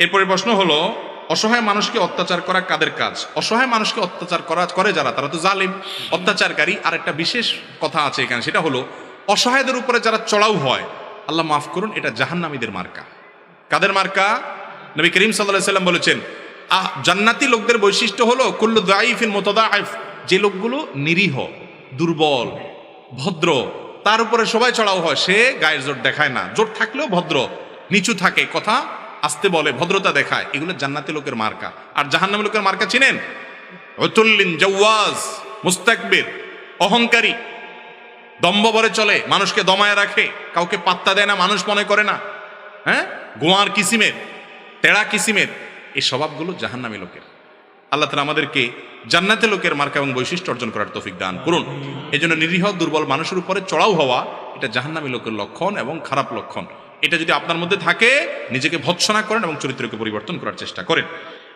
এরপরে প্রশ্ন হলো, অসহায় মানুষকে অত্যাচার করা কাদের কাজ? অসহায় মানুষকে অত্যাচার করা, করে যারা? তারা তো জালিম। অত্যাচারকারী আর একটা বিশেষ কথা আছে এখানে, সেটা হলো, অসহায়দের উপরে যারা চড়াও হয়, আল্লাহ মাফ করুন, এটা জাহান্নামীদের মার্কা। কাদের মার্কা? নবী করিম সাল্লাহ সাল্লাম বলেছেন, আহ, জান্নাতি লোকদের বৈশিষ্ট্য হলো, কুল্লু দাইফিন মোতদাইফ যে লোকগুলো নিরীহ, দুর্বল, ভদ্র, তার উপরে সবাই চড়াও হয়, সে গায়ের জোট দেখায় না। জোট থাকলেও ভদ্র, নিচু থাকে। কথা আসতে বলে, ভদ্রতা দেখায়। এগুলো জান্নাতি লোকের মার্কা। আর জাহান্নামী লোকের মার্কা চিনেন? অতুল্লিন জওয়াজ, মুস্তাকবির, অহংকারী। দম্ভ ভরে চলে, মানুষকে দমায় রাখে। কাউকে পাত্তা দেয় না, মানুষ মনে করে না। হ্যাঁ? গোয়ার কিসিমের, তেড়া কিসিমের। এই স্বভাবগুলো জাহান্নামী লোকের। আল্লাহ তালা আমাদেরকে জান্নাতে লোকের মার্কা এবং বৈশিষ্ট্য অর্জন করার তৌফিক দান করুন। এই জন্য নিরীহ, দুর্বল মানুষের উপরে চড়াও হওয়া, এটা জাহান্নামী লোকের লক্ষণ এবং খারাপ লক্ষণ। এটা যদি আপনার মধ্যে থাকে নিজেকে ভৎসনা করেন এবং চরিত্রকে পরিবর্তন করার চেষ্টা করেন।